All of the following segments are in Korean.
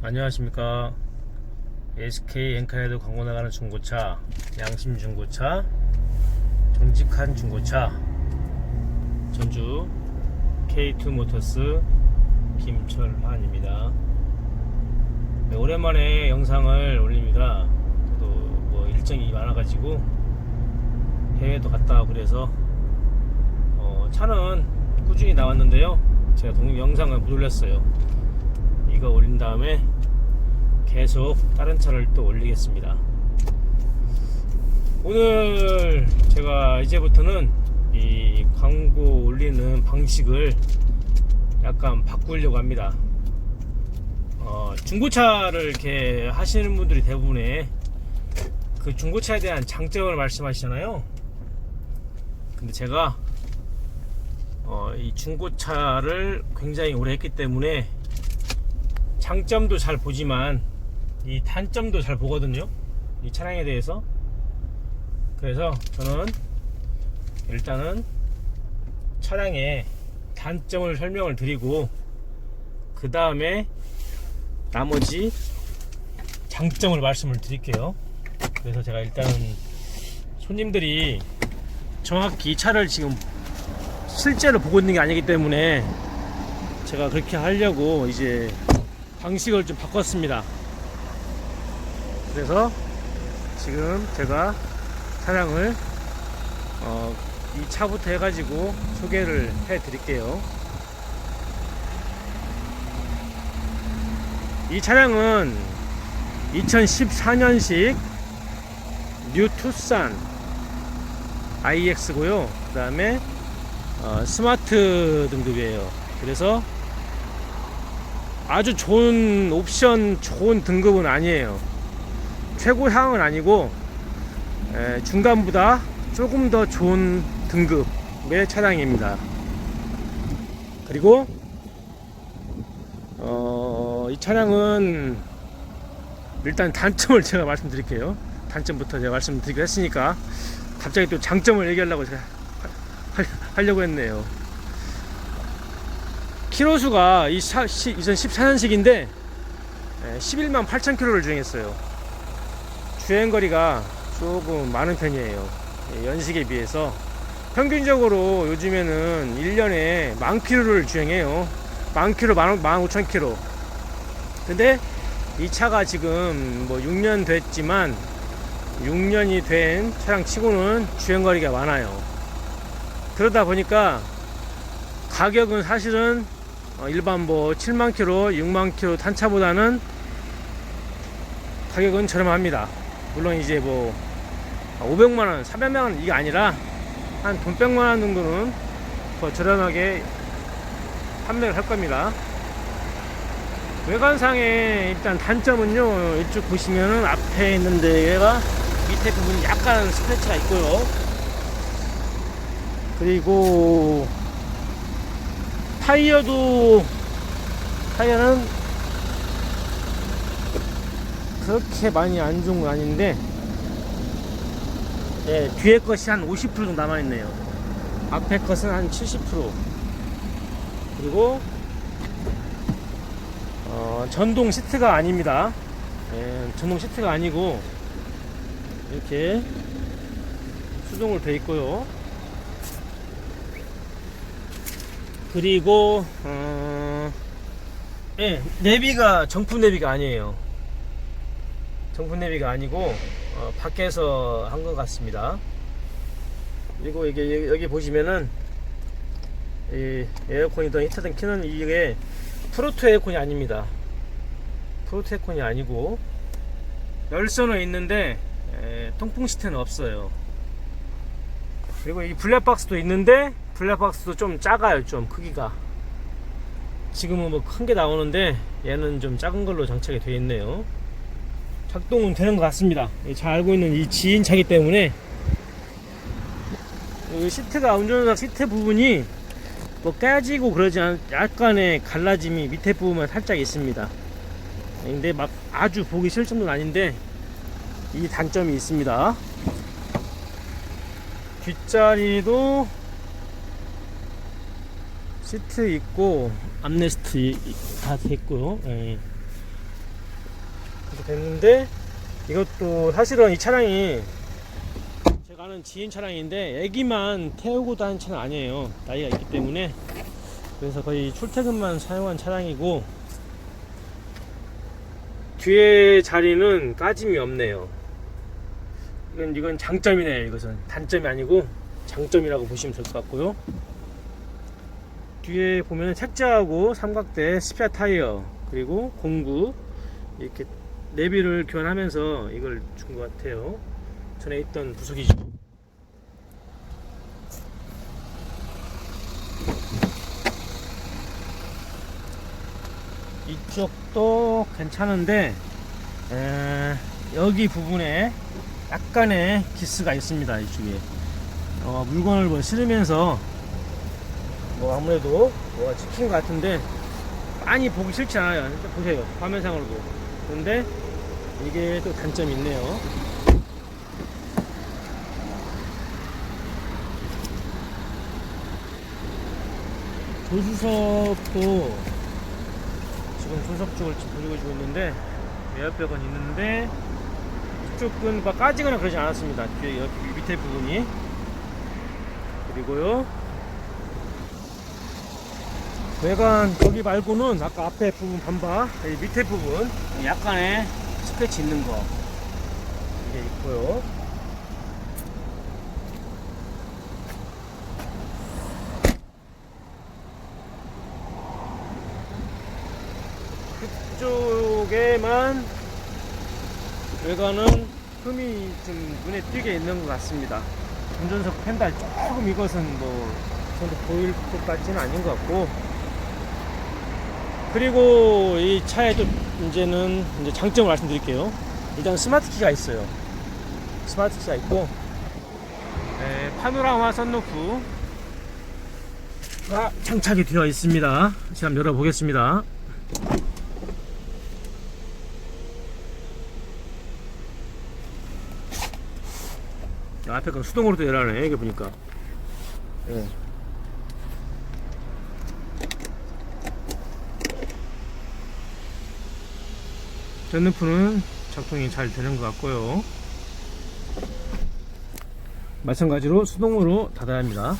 안녕하십니까. SK 엔카에도 광고 나가는 중고차 양심 중고차 정직한 중고차 전주 K2 모터스 김철환입니다. 네, 오랜만에 영상을 올립니다. 또 뭐 일정이 많아가지고 해외도 갔다 오고 그래서 어, 차는 꾸준히 나왔는데요. 제가 동 영상을 못 올렸어요 이거 올린 다음에 계속 다른 차를 또 올리겠습니다. 오늘 제가 이제부터는 이 광고 올리는 방식을 약간 바꾸려고 합니다. 어, 중고차를 이렇게 하시는 분들이 대부분의 그 중고차에 대한 장점을 말씀하시잖아요. 근데 제가 어, 이 중고차를 굉장히 오래 했기 때문에 장점도 잘 보지만 이 단점도 잘 보거든요. 이 차량에 대해서. 그래서 저는 일단은 차량의 단점을 설명을 드리고 그 다음에 나머지 장점을 말씀을 드릴게요. 그래서 제가 일단은 손님들이 정확히 이 차를 지금 실제로 보고 있는 게 아니기 때문에 제가 그렇게 하려고 이제 방식을 좀 바꿨습니다. 그래서 지금 제가 차량을 어, 이 차부터 해가지고 소개를 해 드릴게요. 이 차량은 2014년식 뉴 투싼 iX고요. 그 다음에 어, 스마트 등급이에요. 그래서 아주 좋은 옵션 좋은 등급은 아니에요. 최고향은 아니고 에, 중간보다 조금 더 좋은 등급의 차량입니다. 그리고 어, 이 차량은 일단 단점을 제가 말씀드릴게요. 단점부터 제가 말씀드리기로 했으니까 갑자기 또 장점을 얘기하려고 제가 하, 하려고 했네요 키로수가 이 2014년식인데 11만 8천 킬로를 주행했어요. 주행거리가 조금 많은 편이에요. 예, 연식에 비해서 평균적으로 요즘에는 1년에 만 킬로를 주행해요. 만 킬로, 만, 만 5천 킬로. 근데 이 차가 지금 뭐 6년 됐지만 6년이 된 차량 치고는 주행거리가 많아요. 그러다 보니까 가격은 사실은 어, 일반 뭐 7만 킬로, 6만 킬로 탄 차보다는 가격은 저렴합니다. 물론 이제 뭐 500만 원, 400만 원 이게 아니라 한 돈 100만 원 정도는 더 저렴하게 판매를 할 겁니다. 외관상의 일단 단점은요. 이쪽 보시면은 앞에 있는 데가 밑에 부분 약간 스크래치가 있고요. 그리고 타이어도 타이어는 그렇게 많이 안 좋은 건 아닌데 예, 뒤에 것이 한 50% 정도 남아있네요. 앞에 것은 한 70% 그리고 어, 전동 시트가 아닙니다. 예, 전동 시트가 아니고 이렇게 수동으로 되어 있고요 그리고 어, 예, 내비가 정품 내비가 아니에요. 정품 내비가 아니고 어, 밖에서 한 것 같습니다. 그리고 이게 여기 보시면은 이 에어컨이든 히터든 키는 이게 프로토 에어컨이 아닙니다. 프로토 에어컨이 아니고 열선은 있는데 에, 통풍 시트는 없어요. 그리고 이 블랙박스도 있는데 블랙박스도 좀 작아요 좀 크기가. 지금은 뭐 큰 게 나오는데 얘는 좀 작은 걸로 장착이 되어 있네요. 작동은 되는 것 같습니다. 잘 알고 있는 이 지인차기 때문에. 이 시트가 운전자 시트 부분이 뭐 깨지고 그러지 않 약간의 갈라짐이 밑에 부분만 살짝 있습니다. 근데 막 아주 보기 싫을 정도는 아닌데 이 단점이 있습니다. 뒷자리도 시트 있고 암레스트 다 됐고요. 예. 이렇게 됐는데 이것도 사실은 이 차량이 제가 아는 지인 차량인데 애기만 태우고 다니는 차는 아니에요. 나이가 있기 때문에. 그래서 거의 출퇴근만 사용한 차량이고 뒤에 자리는 까짐이 없네요. 이건 이건 장점이네요. 이것은 단점이 아니고 장점이라고 보시면 될 것 같고요 뒤에 보면 책자하고 삼각대 스페어 타이어 그리고 공구 이렇게 내비를 교환하면서 이걸 준 것 같아요. 전에 있던 부속이죠. 이쪽도 괜찮은데 에, 여기 부분에 약간의 기스가 있습니다 이쪽에. 어, 물건을 뭐 실으면서 뭐 아무래도 뭐가 찍힌 것 같은데 많이 보기 싫지 않아요. 보세요. 화면상으로도. 그런데 이게 또 단점이 있네요. 조수석도 지금 조수석 쪽을 지금 보여주고 있는데 에어백은 있는데 이쪽은 막 까지거나 그러지 않았습니다. 뒤에 옆 밑에 부분이. 그리고요 외관 거기 말고는 아까 앞에 부분 반바 이 밑에 부분 약간의 스크래치 있는 거 이게 있고요. 그쪽에만 외관은 흠이 좀 눈에 띄게 있는 것 같습니다. 운전석 펜달 조금 이것은 뭐 저도 보일 것 같지는 아닌 것 같고 그리고 이 차에 또 이제는 이제 장점을 말씀드릴게요. 일단 스마트 키가 있어요. 스마트 키가 있고 네, 파노라마 선루프가 장착이 되어 있습니다. 제가 한번 열어보겠습니다. 야, 앞에 건 수동으로도 열하네 이게 보니까. 예. 전루프는 작동이 잘 되는 것 같고요. 마찬가지로 수동으로 닫아야 합니다.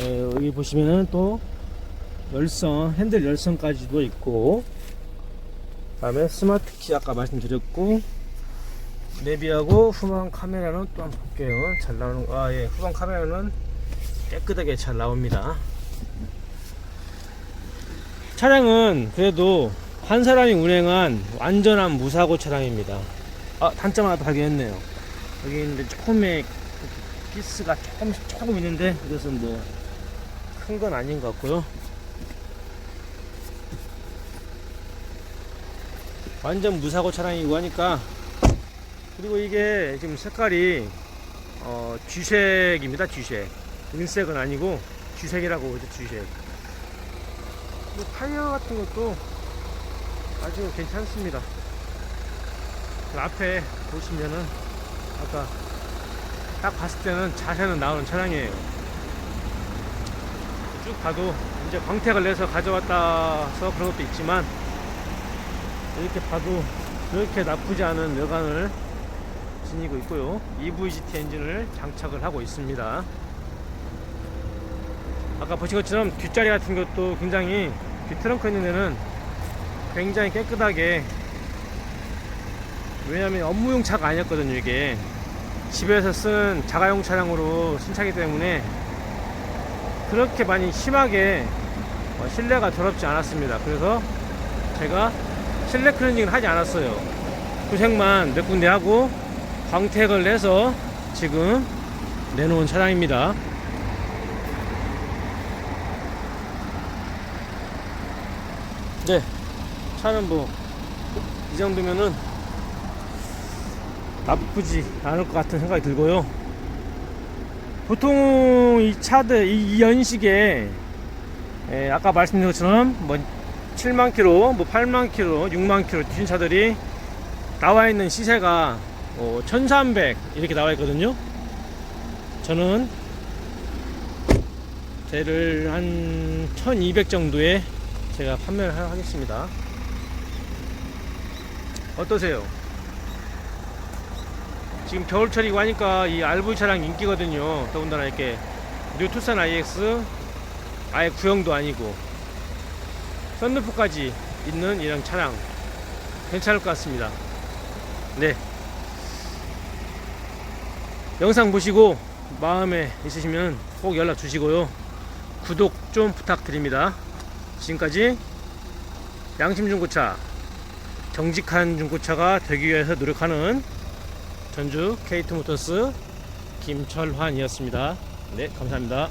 에, 여기 보시면은 또 열선, 핸들 열선까지도 있고, 다음에 스마트 키 아까 말씀드렸고, 내비하고 후방 카메라는 또 한번 볼게요. 잘 나오는, 거- 아, 예, 후방 카메라는 깨끗하게 잘 나옵니다. 차량은 그래도 한 사람이 운행한 완전한 무사고 차량입니다. 아, 단점 하나 더 발견했네요. 여기 있는데 조금의 피스가 조금씩 조금 있는데 이것은 뭐 큰 건 아닌 것 같고요. 완전 무사고 차량이고 하니까 그리고 이게 지금 색깔이 어, 쥐색입니다. 쥐색. 은색은 아니고 쥐색이라고 그러죠. 쥐색. 뭐 타이어 같은 것도 아주 괜찮습니다. 그 앞에 보시면은 아까 딱 봤을 때는 자세는 나오는 차량이에요. 쭉 봐도 이제 광택을 내서 가져왔다서 그런 것도 있지만 이렇게 봐도 그렇게 나쁘지 않은 외관을 지니고 있고요. EVGT 엔진을 장착을 하고 있습니다. 아까 보신 것처럼 뒷자리 같은 것도 굉장히 뒷 트렁크 있는 데는 굉장히 깨끗하게 왜냐하면 업무용 차가 아니었거든요 이게. 집에서 쓰는 자가용 차량으로 신차기 때문에 그렇게 많이 심하게 어, 실내가 더럽지 않았습니다. 그래서 제가 실내 클리닝을 하지 않았어요. 구색만 몇 군데 하고 광택을 내서 지금 내놓은 차량입니다 네, 차는 뭐, 이 정도면은 나쁘지 않을 것 같은 생각이 들고요. 보통 이 차들, 이, 이 연식에, 에, 아까 말씀드린 것처럼 뭐 7만 킬로, 뭐 8만 킬로, 6만 킬로 뒤진 차들이 나와 있는 시세가 어, 1300 이렇게 나와 있거든요. 저는 쟤를 한 1200 정도에 제가 판매를 하- 하겠습니다. 어떠세요? 지금 겨울철이고 하니까 이 RV 차량 인기거든요. 더군다나 이렇게 뉴 투싼 IX 아예 구형도 아니고 썬루프까지 있는 이런 차량 괜찮을 것 같습니다. 네. 영상 보시고 마음에 있으시면 꼭 연락 주시고요. 구독 좀 부탁드립니다. 지금까지 양심 중고차 정직한 중고차가 되기 위해서 노력하는 전주 케이트 모터스 김철환이었습니다. 네, 감사합니다.